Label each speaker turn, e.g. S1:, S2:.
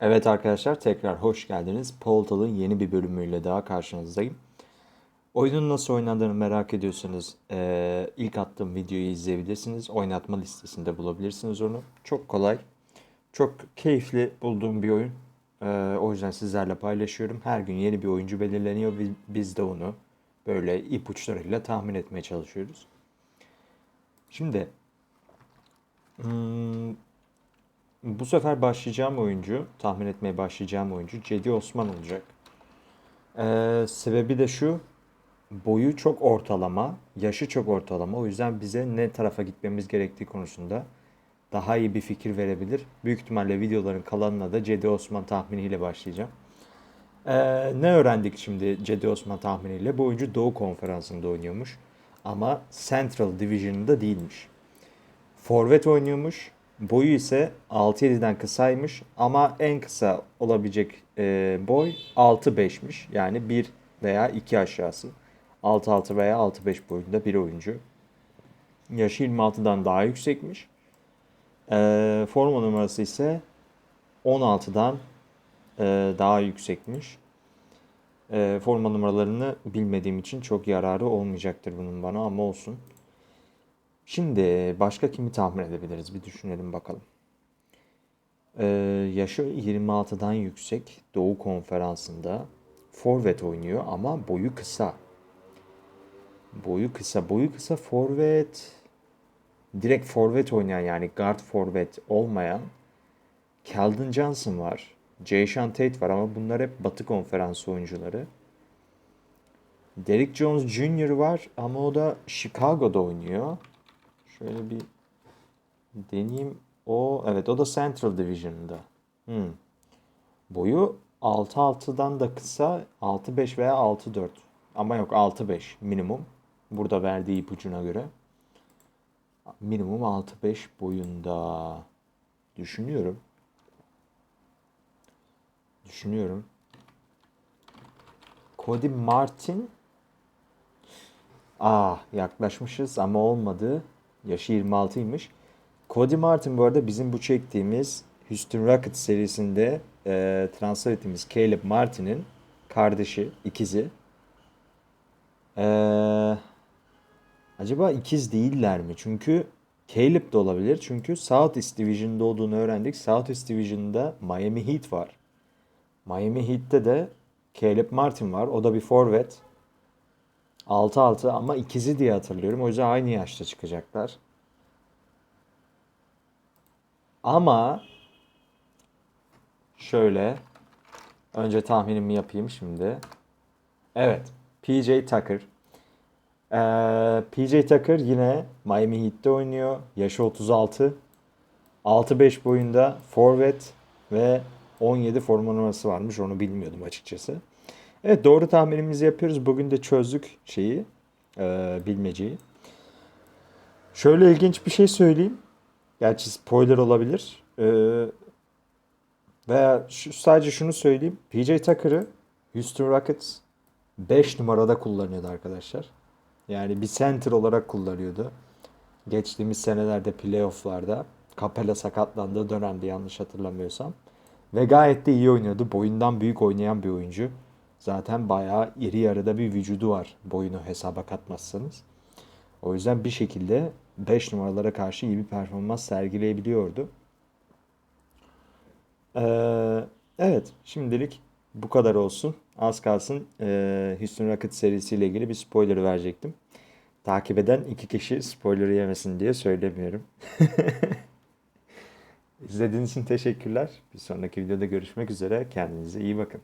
S1: Evet arkadaşlar tekrar hoş geldiniz. Portal'ın yeni bir bölümüyle daha karşınızdayım. Oyunun nasıl oynandığını merak ediyorsanız eee, ilk attığım videoyu izleyebilirsiniz. Oynatma listesinde bulabilirsiniz onu. Çok kolay, çok keyifli bulduğum bir oyun. Eee, o yüzden sizlerle paylaşıyorum. Her gün yeni bir oyuncu belirleniyor. Biz de onu böyle ipuçlarıyla tahmin etmeye çalışıyoruz. Şimdi hmm, bu sefer başlayacağım oyuncu, tahmin etmeye başlayacağım oyuncu Cedi Osman olacak. Ee, sebebi de şu, boyu çok ortalama, yaşı çok ortalama. O yüzden bize ne tarafa gitmemiz gerektiği konusunda daha iyi bir fikir verebilir. Büyük ihtimalle videoların kalanına da Cedi Osman tahminiyle başlayacağım. Ee, ne öğrendik şimdi Cedi Osman tahminiyle? Bu oyuncu Doğu Konferansı'nda oynuyormuş. Ama Central Division'da değilmiş. Forvet oynuyormuş. Boyu ise 6-7'den kısaymış ama en kısa olabilecek e, boy 6-5'miş. Yani 1 veya 2 aşağısı. 6-6 veya 6-5 boyunda bir oyuncu. Yaşı 26'dan daha yüksekmiş. E, forma numarası ise 16'dan e, daha yüksekmiş. E, forma numaralarını bilmediğim için çok yararı olmayacaktır bunun bana ama olsun. Şimdi başka kimi tahmin edebiliriz? Bir düşünelim bakalım. Ee, yaşı 26'dan yüksek Doğu Konferansı'nda forvet oynuyor ama boyu kısa. Boyu kısa, boyu kısa forvet. Direkt forvet oynayan yani guard forvet olmayan Keldon Johnson var. Jayshawn Tate var ama bunlar hep Batı Konferansı oyuncuları. Derrick Jones Jr. var ama o da Chicago'da oynuyor. Şöyle bir deneyeyim. O evet o da Central Division'da. Hmm. Boyu 6-6'dan da kısa 6-5 veya 6-4. Ama yok 6-5 minimum. Burada verdiği ipucuna göre. Minimum 6-5 boyunda. Düşünüyorum. Düşünüyorum. Cody Martin. Ah yaklaşmışız ama olmadı. Yaşı 26'ymış. Cody Martin bu arada bizim bu çektiğimiz Houston Rockets serisinde e, transfer ettiğimiz Caleb Martin'in kardeşi, ikizi. E, acaba ikiz değiller mi? Çünkü Caleb de olabilir. Çünkü Southeast Division'da olduğunu öğrendik. Southeast Division'da Miami Heat var. Miami Heat'te de Caleb Martin var. O da bir forvet. 6-6 ama ikizi diye hatırlıyorum. O yüzden aynı yaşta çıkacaklar. Ama şöyle önce tahminimi yapayım şimdi. Evet. PJ Tucker. Ee, PJ Tucker yine Miami Heat'te oynuyor. Yaşı 36. 6-5 boyunda forvet ve 17 forma numarası varmış. Onu bilmiyordum açıkçası. Evet doğru tahminimizi yapıyoruz. Bugün de çözdük şeyi, e, bilmeceyi. Şöyle ilginç bir şey söyleyeyim. Gerçi spoiler olabilir. E, veya şu, sadece şunu söyleyeyim. PJ Tucker'ı Houston Rockets 5 numarada kullanıyordu arkadaşlar. Yani bir center olarak kullanıyordu. Geçtiğimiz senelerde playofflarda Capella sakatlandığı dönemde yanlış hatırlamıyorsam. Ve gayet de iyi oynuyordu. Boyundan büyük oynayan bir oyuncu. Zaten bayağı iri yarıda bir vücudu var boyunu hesaba katmazsanız. O yüzden bir şekilde 5 numaralara karşı iyi bir performans sergileyebiliyordu. Ee, evet şimdilik bu kadar olsun. Az kalsın e, Houston Rockets serisiyle ilgili bir spoiler verecektim. Takip eden iki kişi spoiler yemesin diye söylemiyorum. İzlediğiniz için teşekkürler. Bir sonraki videoda görüşmek üzere. Kendinize iyi bakın.